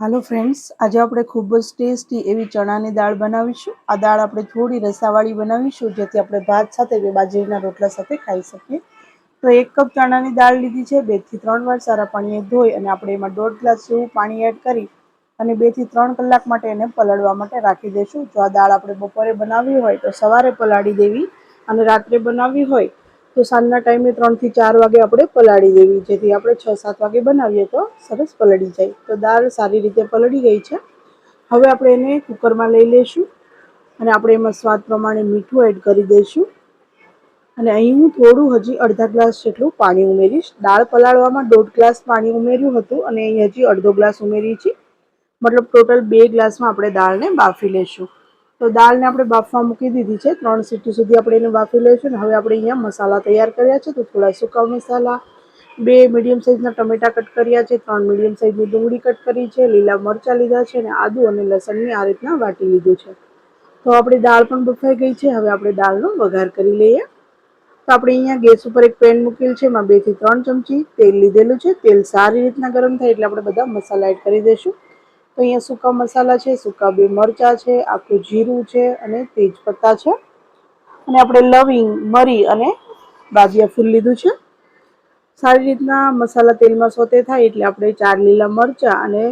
હાલો friends, આજે આપણે ખૂબ જ ટેસ્ટી એવી ચણાની દાળ બનાવીશું. આ દાળ આપણે થોડી રસાવાળી બનાવીશું, જેથી આપણે ભાત સાથે કે બાજરીના રોટલા સાથે ખાઈ શકીએ. તો એક કપ ચણાની દાળ લીધી છે બેથી ત્રણ વાર સારા પાણીએ ધોઈ અને આપણે એમાં દોઢ ગ્લાસ જેવું પાણી એડ કરી અને બેથી ત્રણ કલાક માટે એને પલાળવા માટે રાખી દઈશું. જો આ દાળ આપણે બપોરે બનાવવી હોય તો સવારે પલાળી દેવી અને રાત્રે બનાવવી હોય તો સાંજના ટાઈમે ત્રણથી ચાર વાગે આપણે પલાળી દેવી. જેથી આપણે છ, સાત વાગે બનાવીએ તો સરસ પલળી જાય. તો દાળ સારી રીતે પલળી ગઈ છે. હવે આપણે એને કુકરમાં લઈ લઈશું અને આપણે એમાં સ્વાદ પ્રમાણે મીઠું એડ કરી દઈશું. અને અહીં હું થોડું હજી અડધા ગ્લાસ જેટલું પાણી ઉમેરીશ. દાળ પલાળવામાં દોઢ ગ્લાસ પાણી ઉમેર્યું હતું અને અહીં હજી અડધો ગ્લાસ ઉમેરી છે મતલબ ટોટલ બે ગ્લાસમાં આપણે દાળને બાફી લઈશું. તો દાળને આપણે બાફવા મૂકી દીધી છે. ત્રણ સીટી સુધી આપણે એને બાફી લઈશું ને હવે આપણે અહીંયા મસાલા તૈયાર કર્યા છે. તો થોડા સૂકા મસાલા, બે મીડિયમ સાઇઝના ટમેટા કટ કર્યા છે, ત્રણ મીડિયમ સાઇઝની ડુંગળી કટ કરી છે, લીલા મરચાં લીધા છે અને આદુ અને લસણની આ રીતના વાટી લીધું છે. તો આપણી દાળ પણ બફાઈ ગઈ છે. હવે આપણે દાળનો વઘાર કરી લઈએ. તો આપણે અહીંયા ગેસ ઉપર એક પેન મૂકેલ છે. એમાં બેથી ત્રણ ચમચી તેલ લીધેલું છે. તેલ સારી રીતના ગરમ થાય એટલે આપણે બધા મસાલા એડ કરી દઈશું. તો અહીંયા સૂકા મસાલા છે, સૂકા બે મરચાં છે, આખું જીરું છે અને તેજપત્તા છે. અને આપણે લવિંગ, મરી અને બાદિયા ફૂલ લીધું છે. સારી રીતના મસાલા તેલમાં સોતે થાય એટલે આપણે ચાર લીલા મરચાં અને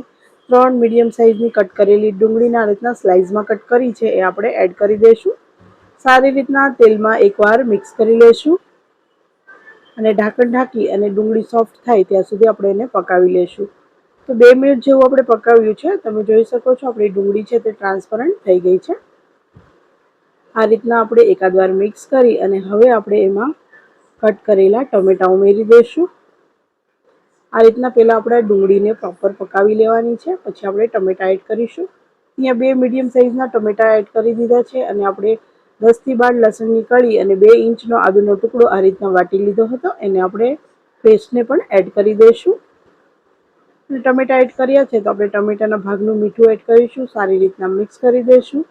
ત્રણ મીડિયમ સાઇઝની કટ કરેલી ડુંગળીના રીતના સ્લાઇસમાં કટ કરી છે, એ આપણે એડ કરી દઈશું. સારી રીતના તેલમાં એકવાર મિક્સ કરી લઈશું. અને ઢાંકણ ઢાંકી અને ડુંગળી સોફ્ટ થાય ત્યાં સુધી આપણે એને પકાવી લઈશું. તો બે મિનિટ જેવું આપણે પકાવ્યું છે. તમે જોઈ શકો છો આપણી ડુંગળી છે તે ટ્રાન્સપરન્ટ થઈ ગઈ છે. આ રીતના આપણે એકાદ વાર મિક્સ કરી અને હવે આપણે એમાં કટ કરેલા ટમેટા ઉમેરી દઈશું. આ રીતના પહેલાં આપણે ડુંગળીને પ્રોપર પકાવી લેવાની છે. પછી આપણે ટમેટા એડ કરીશું. અહીંયા બે મીડિયમ સાઇઝના ટમેટા એડ કરી દીધા છે અને આપણે દસથી બાર લસણની કળી અને બે ઇંચનો આદુનો ટુકડો આ રીતના વાટી લીધો હતો. એને આપણે પેસ્ટને પણ એડ કરી દઈશું. ટમેટા એડ કર્યા છે તો આપણે ટમેટાના ભાગનું મીઠું એડ કરીશું, સારી રીતના મિક્સ કરી દઈશું.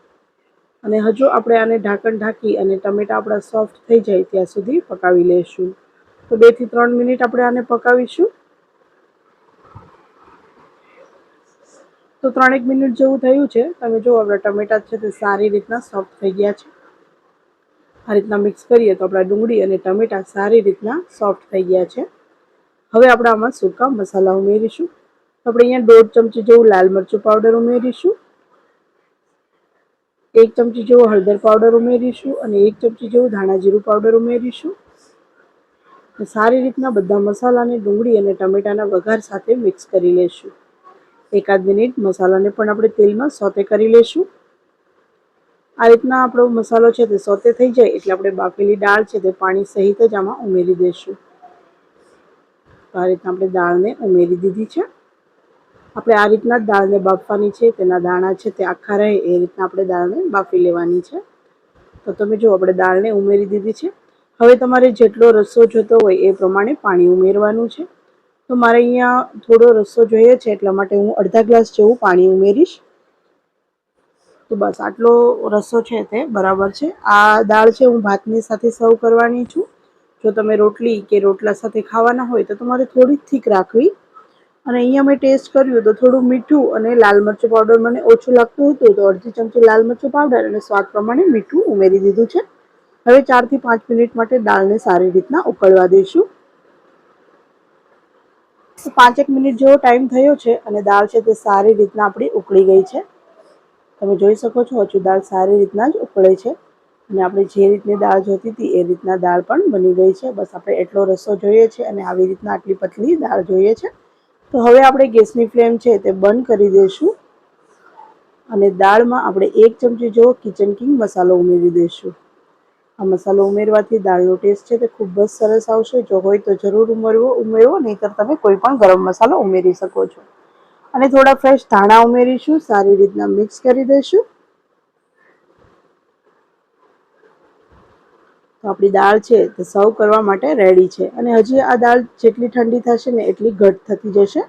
અને હજુ આપણે આને ઢાંકણ ઢાંકી અને ટમેટા આપણા સોફ્ટ થઈ જાય ત્યાં સુધી પકાવી લઈશું તો બેથી ત્રણ મિનિટ આપણે આને પકાવીશું. તો ત્રણેક મિનિટ જેવું થયું છે. તમે જો આપણા ટમેટા છે તે સારી રીતના સોફ્ટ થઈ ગયા છે. આ રીતના મિક્સ કરીએ તો આપણા ડુંગળી અને ટમેટા સારી રીતના સોફ્ટ થઈ ગયા છે. હવે આપણે આમાં સૂકા મસાલા ઉમેરીશું. આપણે અહીંયા દોઢ ચમચી જેવું લાલ મરચું પાવડર ઉમેરીશું. એક ચમચી જેવો હળદર પાવડર ઉમેરીશું અને એક ચમચી જેવું ધાણા જીરું પાવડર ઉમેરીશું. સારી રીતના બધા મસાલાને ડુંગળી અને ટમેટાના વઘાર સાથે મિક્સ કરી લેશું. એકાદ મિનિટ મસાલાને પણ આપણે તેલમાં સોતે કરી લેશું. આ રીતના આપણો મસાલો છે તે સોતે થઈ જાય એટલે આપણે બાફેલી દાળ છે તે પાણી સહિત જ આમાં ઉમેરી દઈશું આ રીતના આપણે દાળને ઉમેરી દીધી છે. આપણે આ રીતના જ દાળને બાફવાની છે, તેના દાણા છે તે આખા રહે, એ રીતના આપણે દાળને બાફી લેવાની છે. તો તમે જો આપણે દાળને ઉમેરી દીધી છે. હવે તમારે જેટલો રસ્સો જોતો હોય એ પ્રમાણે પાણી ઉમેરવાનું છે. તો મારે અહીંયા થોડો રસ્સો જોઈએ છે, એટલા માટે હું અડધા ગ્લાસ જેવું પાણી ઉમેરીશ. તો બસ, આટલો રસ્સો છે તે બરાબર છે. આ દાળ છે હું ભાતની સાથે સર્વ કરવાની છું. જો તમે રોટલી કે રોટલા સાથે ખાવાના હોય તો તમારે થોડી થીક રાખવી. અને અહીંયા મેં ટેસ્ટ કર્યું તો થોડું મીઠું અને લાલ મરચું પાવડર મને ઓછું લાગતું હતું તો અડધી ચમચી લાલ મરચું પાવડર અને સ્વાદ પ્રમાણે મીઠું ઉમેરી દીધું છે. હવે ચારથી પાંચ મિનિટ માટે દાળને સારી રીતના ઉકળવા દઈશું. પાંચેક મિનિટ જેવો ટાઈમ થયો છે અને દાળ છે તે સારી રીતના આપણી ઉકળી ગઈ છે. તમે જોઈ શકો છો હજુ દાળ સારી રીતના જ ઉકળે છે અને આપણે જે રીતની દાળ જોતી હતી એ રીતના દાળ પણ બની ગઈ છે. બસ આપણે એટલો રસો જોઈએ છે અને આવી રીતના આટલી પતલી દાળ જોઈએ છે. તો હવે આપણે ગેસની ફ્લેમ છે તે બંધ કરી દઈશું. અને દાળમાં આપણે એક ચમચી જેવો કિચન કિંગ મસાલો ઉમેરી દઈશું. આ મસાલો ઉમેરવાથી દાળનો ટેસ્ટ છે તે ખૂબ જ સરસ આવશે. જો હોય તો જરૂર ઉમેરવો ઉમેરવો, નહીંતર તમે કોઈ પણ ગરમ મસાલો ઉમેરી શકો છો. અને થોડા ફ્રેશ ધાણા ઉમેરીશું, સારી રીતના મિક્સ કરી દઈશું. તો આપણી દાળ છે તે સર્વ કરવા માટે રેડી છે. અને હજી આ દાળ જેટલી ઠંડી થશે ને એટલી ઘટ થતી જશે.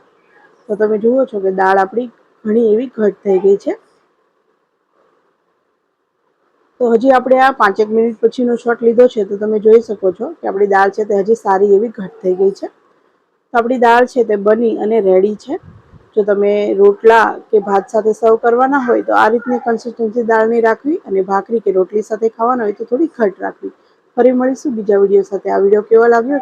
તો તમે જુઓ છો કે દાળ આપણી ઘણી એવી ઘટ થઈ ગઈ છે. તો હજી આપણે આ પાંચેક મિનિટ પછીનો શોટ લીધો છે તો તમે જોઈ શકો છો કે આપણી દાળ છે તે હજી સારી એવી ઘટ થઈ ગઈ છે. તો આપણી દાળ છે તે બની અને રેડી છે. જો તમે રોટલા કે ભાત સાથે સર્વ કરવાના હોય તો આ રીતની કન્સિસ્ટન્સી દાળની રાખવી અને ભાખરી કે રોટલી સાથે ખાવાના હોય તો થોડી ઘટ રાખવી. ફરી મળીશું બીજા વીડિયો સાથે. આ વીડિયો કેવો લાગ્યો?